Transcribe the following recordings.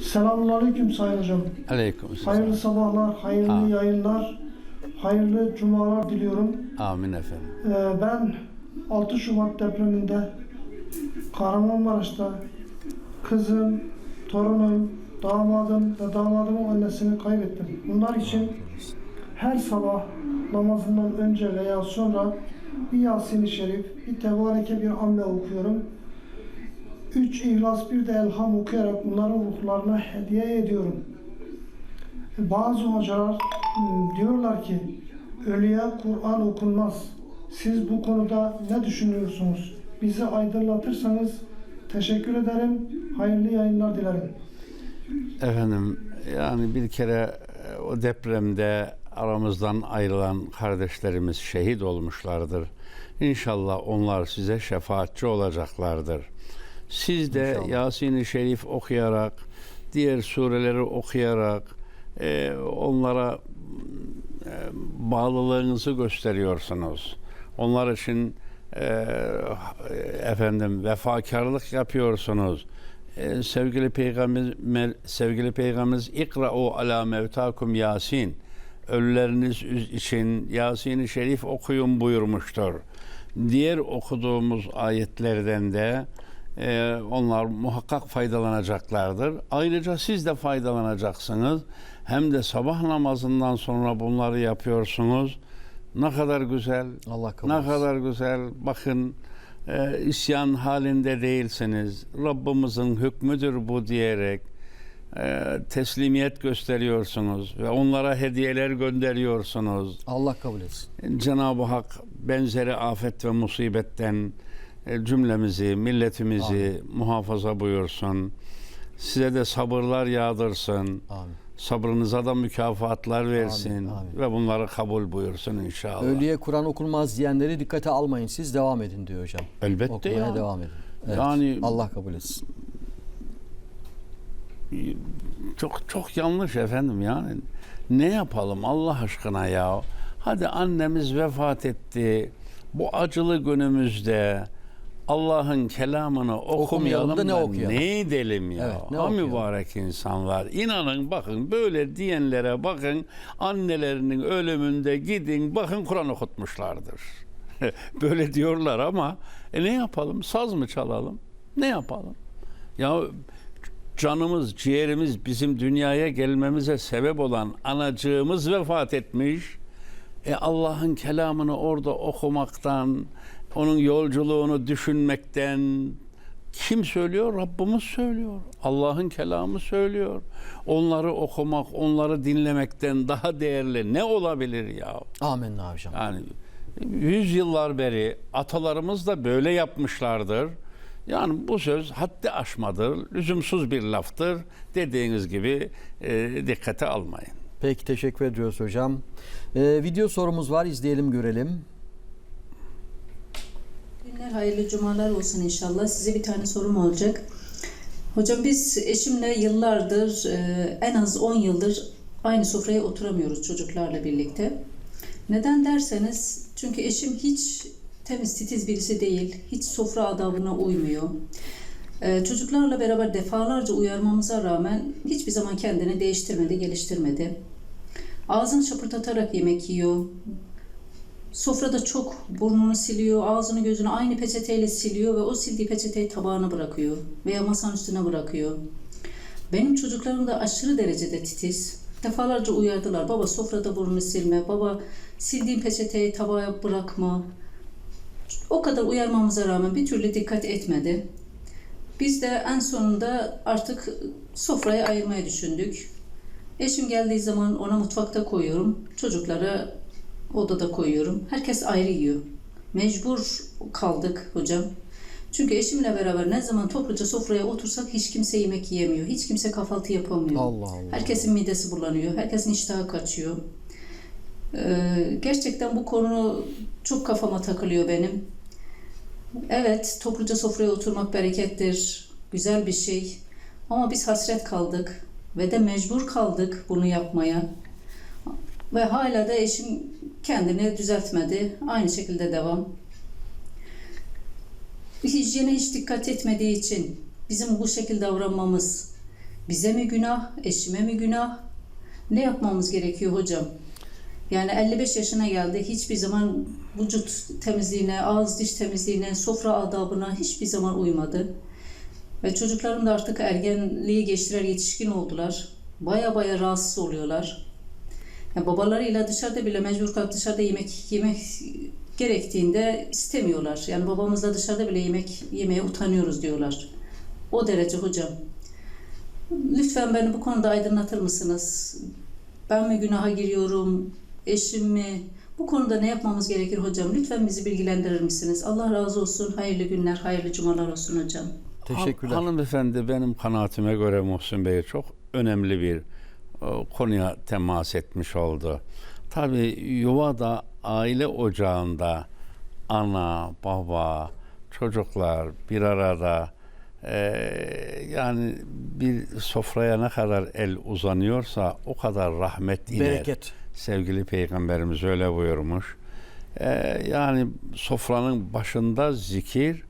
Selamünaleyküm Sayın Hocam. Aleyküm Hayırlı sabahlar, hayırlı Amin. yayınlar, hayırlı cumalar diliyorum. Amin efendim. Ee, ben 6 Şubat depreminde Kahramanmaraş'ta kızım, torunum, damadım ve damadımın annesini kaybettim. Bunlar için her sabah namazından önce veya sonra bir Yasin-i Şerif, bir Tebareke bir amme okuyorum. Üç İhlas bir de Elham okuyarak bunların ruhlarına hediye ediyorum. Bazı hocalar hmm, diyorlar ki ölüye Kur'an okunmaz. Siz bu konuda ne düşünüyorsunuz? Bizi aydınlatırsanız teşekkür ederim. Hayırlı yayınlar dilerim. Efendim yani bir kere e, o depremde aramızdan ayrılan kardeşlerimiz şehit olmuşlardır. İnşallah onlar size şefaatçi olacaklardır. Siz de İnşallah. Yasin-i Şerif okuyarak, diğer sureleri okuyarak e, onlara e, bağlılığınızı gösteriyorsunuz. Onlar için e, efendim vefakarlık yapıyorsunuz. E, sevgili peygamber sevgili peygamberimiz ikra'u ala mevtakum yasin ölüleriniz için Yasin-i Şerif okuyun buyurmuştur. Diğer okuduğumuz ayetlerden de e, onlar muhakkak faydalanacaklardır. Ayrıca siz de faydalanacaksınız. Hem de sabah namazından sonra bunları yapıyorsunuz. Ne kadar güzel. Allah kabul Ne kadar güzel. Bakın e, isyan halinde değilsiniz. Rabbimizin hükmüdür bu diyerek e, teslimiyet gösteriyorsunuz ve onlara hediyeler gönderiyorsunuz. Allah kabul etsin. Cenab-ı Hak benzeri afet ve musibetten cümlemizi, milletimizi muhafaza buyursun. Size de sabırlar yağdırsın. Amin. Sabrınıza da mükafatlar versin Amin, amin. ve bunları kabul buyursun inşallah. Ölüye Kur'an okunmaz diyenleri dikkate almayın. Siz devam edin diyor hocam. Elbette Okumaya ya. devam edin. Evet. Yani- Allah kabul etsin. Çok çok yanlış efendim yani. Ne yapalım Allah aşkına ya? Hadi annemiz vefat etti. Bu acılı günümüzde Allah'ın kelamını okumayalım da da ne okuyalım? ne edelim ya? Evet, ne ha okuyalım? mübarek insanlar. İnanın bakın böyle diyenlere bakın annelerinin ölümünde gidin bakın Kur'an okutmuşlardır. böyle diyorlar ama e ne yapalım? Saz mı çalalım? Ne yapalım? Ya canımız, ciğerimiz bizim dünyaya gelmemize sebep olan anacığımız vefat etmiş. E Allah'ın kelamını orada okumaktan, onun yolculuğunu düşünmekten kim söylüyor? Rabbimiz söylüyor. Allah'ın kelamı söylüyor. Onları okumak, onları dinlemekten daha değerli ne olabilir ya? Amenna hocam. Yani yüzyıllar beri atalarımız da böyle yapmışlardır. Yani bu söz haddi aşmadır, lüzumsuz bir laftır. Dediğiniz gibi e, dikkate almayın. Peki teşekkür ediyoruz hocam. Ee, video sorumuz var. izleyelim görelim. Günler hayırlı cumalar olsun inşallah. Size bir tane sorum olacak. Hocam biz eşimle yıllardır, e, en az 10 yıldır aynı sofraya oturamıyoruz çocuklarla birlikte. Neden derseniz, çünkü eşim hiç temiz titiz birisi değil, hiç sofra adabına uymuyor. E, Çocuklarla beraber defalarca uyarmamıza rağmen hiçbir zaman kendini değiştirmedi, geliştirmedi. Ağzını şapırtatarak yemek yiyor, Sofrada çok burnunu siliyor, ağzını gözünü aynı peçeteyle siliyor ve o sildiği peçeteyi tabağına bırakıyor veya masanın üstüne bırakıyor. Benim çocuklarım da aşırı derecede titiz. Defalarca uyardılar. Baba sofrada burnunu silme, baba sildiğin peçeteyi tabağa bırakma. O kadar uyarmamıza rağmen bir türlü dikkat etmedi. Biz de en sonunda artık sofrayı ayırmayı düşündük. Eşim geldiği zaman ona mutfakta koyuyorum. Çocuklara odada koyuyorum. Herkes ayrı yiyor. Mecbur kaldık hocam. Çünkü eşimle beraber ne zaman topluca sofraya otursak hiç kimse yemek yiyemiyor. Hiç kimse kahvaltı yapamıyor. Allah Allah. Herkesin midesi bulanıyor. Herkesin iştahı kaçıyor. Ee, gerçekten bu konu çok kafama takılıyor benim. Evet, topluca sofraya oturmak berekettir. Güzel bir şey. Ama biz hasret kaldık ve de mecbur kaldık bunu yapmaya. Ve hala da eşim kendini düzeltmedi. Aynı şekilde devam. Hijyene hiç dikkat etmediği için bizim bu şekilde davranmamız, Bize mi günah, eşime mi günah? Ne yapmamız gerekiyor hocam? Yani 55 yaşına geldi. Hiçbir zaman vücut temizliğine, ağız diş temizliğine, sofra adabına hiçbir zaman uymadı. Ve çocuklarım da artık ergenliği geçtiler, yetişkin oldular. Baya baya rahatsız oluyorlar. Yani babalarıyla dışarıda bile mecbur kalıp dışarıda yemek yemek gerektiğinde istemiyorlar. Yani babamızla dışarıda bile yemek yemeye utanıyoruz diyorlar. O derece hocam. Lütfen beni bu konuda aydınlatır mısınız? Ben mi günaha giriyorum? Eşim mi? Bu konuda ne yapmamız gerekir hocam? Lütfen bizi bilgilendirir misiniz? Allah razı olsun. Hayırlı günler, hayırlı cumalar olsun hocam. Teşekkürler. Han- hanımefendi benim kanaatime göre Muhsin Bey çok önemli bir e, konuya temas etmiş oldu. Tabii yuvada, aile ocağında ana, baba, çocuklar bir arada e, yani bir sofraya ne kadar el uzanıyorsa o kadar rahmet iner. Bereket. Sevgili Peygamberimiz öyle buyurmuş. Ee, yani sofranın başında zikir,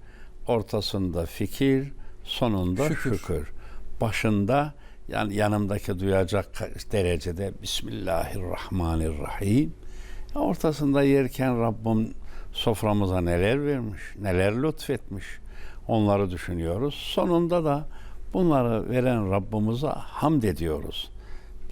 ortasında fikir, sonunda Şükür. şükür. Başında yani yanımdaki duyacak derecede Bismillahirrahmanirrahim. Ortasında yerken Rabbim soframıza neler vermiş, neler lütfetmiş. Onları düşünüyoruz. Sonunda da bunları veren Rabbimize hamd ediyoruz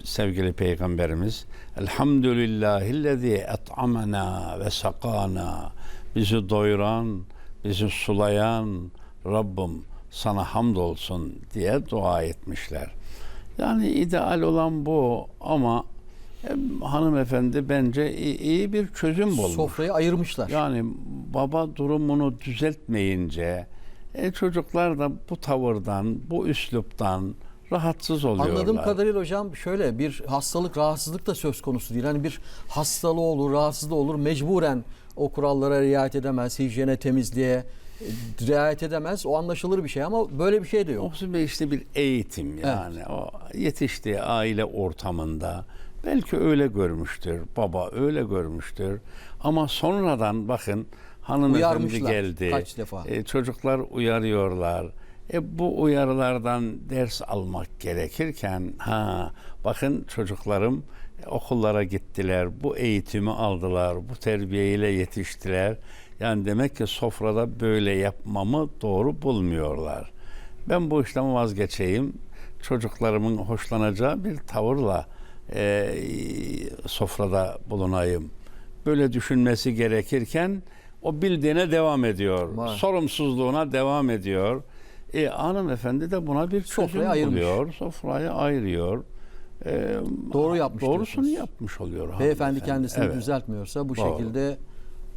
sevgili peygamberimiz Elhamdülillahillezî et'amena ve sakana bizi doyuran, bizi sulayan Rabbim sana hamdolsun diye dua etmişler. Yani ideal olan bu ama e, hanımefendi bence iyi, iyi bir çözüm bulmuş. Sofrayı ayırmışlar. Yani baba durumunu düzeltmeyince e, çocuklar da bu tavırdan, bu üsluptan rahatsız oluyorlar. Anladığım kadarıyla hocam şöyle bir hastalık, rahatsızlık da söz konusu değil. Hani bir hastalığı olur, rahatsızlığı olur mecburen o kurallara riayet edemez, hijyene, temizliğe e, riayet edemez. O anlaşılır bir şey ama böyle bir şey de yok. Muhsin Bey işte bir eğitim yani. O yetiştiği aile ortamında belki öyle görmüştür. Baba öyle görmüştür. Ama sonradan bakın hanımefendi geldi. kaç defa. E, çocuklar uyarıyorlar. E, bu uyarılardan ders almak gerekirken ha bakın çocuklarım okullara gittiler. Bu eğitimi aldılar. Bu terbiyeyle yetiştiler. Yani demek ki sofrada böyle yapmamı doğru bulmuyorlar. Ben bu işten vazgeçeyim. Çocuklarımın hoşlanacağı bir tavırla e, sofrada bulunayım. Böyle düşünmesi gerekirken o bildiğine devam ediyor. Var. Sorumsuzluğuna devam ediyor. E, hanımefendi de buna bir çözüm Sofrayı ayırmış. buluyor. Sofrayı ayırıyor. E, Doğru yapmış Doğrusunu diyorsunuz. yapmış oluyor. Beyefendi hanımefendi. kendisini Evet. düzeltmiyorsa bu Doğru. şekilde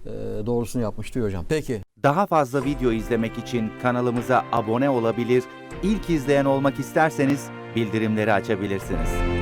e, doğrusunu yapmış diyor hocam. Peki Daha fazla video izlemek için kanalımıza abone olabilir, ilk izleyen olmak isterseniz bildirimleri açabilirsiniz.